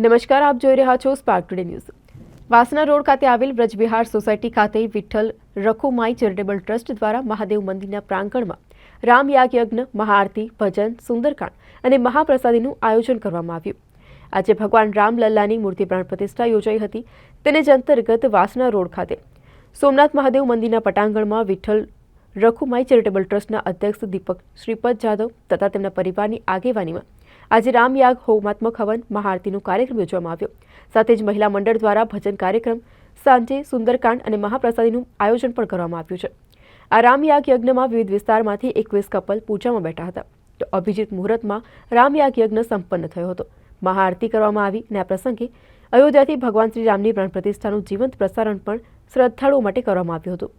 નમસ્કાર, આપ જોઈ રહ્યા છો Spark Today News Vasna road ખાતે આવેલ વ્રજવિહાર સોસાયટી ખાતે વિઠ્ઠલ રખુમાઈ ચેરિટેબલ ટ્રસ્ટ દ્વારા મહાદેવ મંદિરના પ્રાંગણમાં રામયાગ યજ્ઞ, મહાઆરતી, ભજન, સુંદરકાંડ અને મહાપ્રસાદીનું આયોજન કરવામાં આવ્યું. આજે ભગવાન રામલલ્લાની મૂર્તિ પ્રાણ પ્રતિષ્ઠા યોજાઈ હતી. તેને જ અંતર્ગત વાસના રોડ ખાતે સોમનાથ મહાદેવ મંદિરના પટાંગણમાં વિઠ્ઠલ રખુમાઈ ચેરિટેબલ ટ્રસ્ટના અધ્યક્ષ દીપક શ્રીપદ જાદવ તથા તેમના પરિવારની આગેવાનીમાં આજે રામયાગ હોમાત્મક હવન મહાઆરતીનો કાર્યક્રમ યોજવામાં આવ્યો. સાથે જ મહિલા મંડળ દ્વારા ભજન કાર્યક્રમ, સાંજે સુંદરકાંડ અને મહાપ્રસાદીનું આયોજન પણ કરવામાં આવ્યું છે. આ રામયાગ યજ્ઞમાં વિવિધ વિસ્તારમાંથી એકવીસ કપલ પૂજામાં બેઠા હતા. તો અભિજીત મુહૂર્તમાં રામયાગ યજ્ઞ સંપન્ન થયો હતો. મહાઆરતી કરવામાં આવી અને આ પ્રસંગે અયોધ્યાથી ભગવાન શ્રી રામની પ્રાણ પ્રતિષ્ઠાનું જીવંત પ્રસારણ પણ શ્રદ્ધાળુઓ માટે કરવામાં આવ્યું હતું.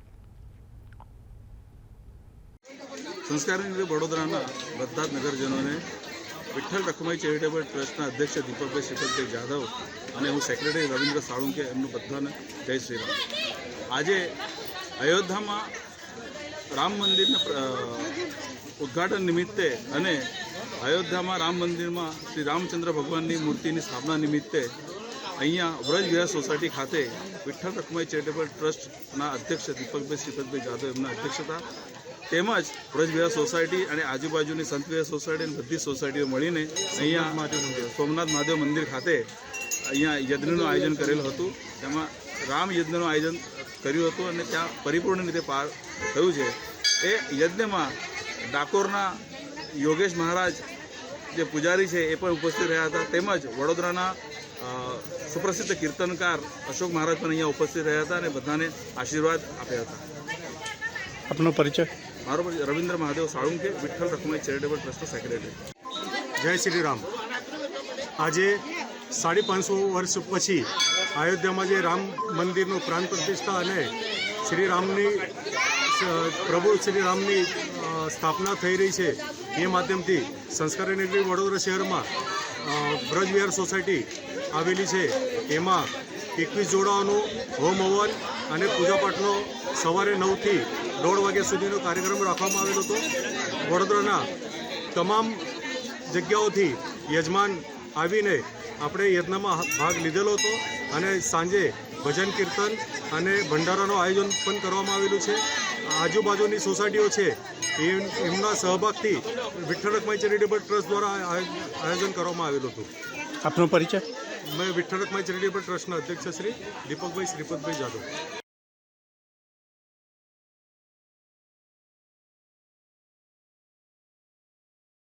સંસ્કારની રીતે વડોદરાના બધા જ નગરજનોને વિઠ્ઠલ રખમાઈ ચેરિટેબલ ટ્રસ્ટના અધ્યક્ષ દીપકભાઈ શ્રીપતભાઈ જાધવ અને હું સેક્રેટરી રવિન્દ્ર સાળુંકે એમનું બધાને જય શ્રી રામ. આજે અયોધ્યામાં રામ મંદિરના ઉદ્ઘાટન નિમિત્તે અને અયોધ્યામાં રામ મંદિરમાં શ્રી રામચંદ્ર ભગવાનની મૂર્તિની સ્થાપના નિમિત્તે અહીંયા વ્રજ વિહાર સોસાયટી ખાતે વિઠ્ઠલ રખમાઈ ચેરિટેબલ ટ્રસ્ટના અધ્યક્ષ દીપકભાઈ શ્રીપતભાઈ જાધવ એમના અધ્યક્ષતા તેમજ વ્રજ સોસાયટી અને આજુબાજુની સંત સોસાયટી અને બધી સોસાયટીઓ મળીને અહીંયા સોમનાથ મહાદેવ મંદિર ખાતે અહીંયા યજ્ઞનું આયોજન કરેલું હતું. તેમાં રામ યજ્ઞનું આયોજન કર્યું હતું અને ત્યાં પરિપૂર્ણ રીતે પાર થયું છે. એ યજ્ઞમાં ડાકોરના યોગેશ મહારાજ જે પૂજારી છે એ પણ ઉપસ્થિત રહ્યા હતા. તેમજ વડોદરાના સુપ્રસિદ્ધ કીર્તનકાર અશોક મહારાજ પણ અહીંયા ઉપસ્થિત રહ્યા હતા અને બધાને આશીર્વાદ આપ્યા હતા. આપનો પરિચય? મારો રવિન્દ્ર મહાદેવ સાળુંકે વિઠ્ઠલ રખુમાઈ ચેરિટેબલ ટ્રસ્ટનો સેક્રેટરી. જય શ્રી રામ. આજે સાડી પાંચસો વર્ષ પછી અયોધ્યામાં જે રામ મંદિરનું પ્રાણ પ્રતિષ્ઠા અને શ્રી રામની, પ્રભુ શ્રી રામની સ્થાપના થઈ રહી છે, એ માધ્યમથી સંસ્કાર નગરી વડોદરા શહેરમાં બ્રજવિહાર સોસાયટી આવેલી છે. એમાં એકવીસ જોડાઓનું હોમ હવન અને પૂજાપાઠનો સવારે નવથી દોઢ વાગ્યા સુધીનો કાર્યક્રમ રાખવામાં આવેલો હતો. વડોદરાના તમામ જગ્યાઓથી યજમાન આવીને આપણે યજ્ઞમાં ભાગ લીધેલો હતો અને સાંજે ભજન કીર્તન અને ભંડારાનું આયોજન પણ કરવામાં આવેલું છે. આજુબાજુની સોસાયટીઓ છે એમના સહભાગથી વિઠ્ઠલ રખમાઈ ચેરિટેબલ ટ્રસ્ટ દ્વારા આયોજન કરવામાં આવેલું હતું. આપનો પરિચય? મેં વિઠ્ઠલ રકમાઈ ચેરિટેબલ ટ્રસ્ટના અધ્યક્ષ શ્રી દીપકભાઈ શ્રીપતભાઈ જાદવ.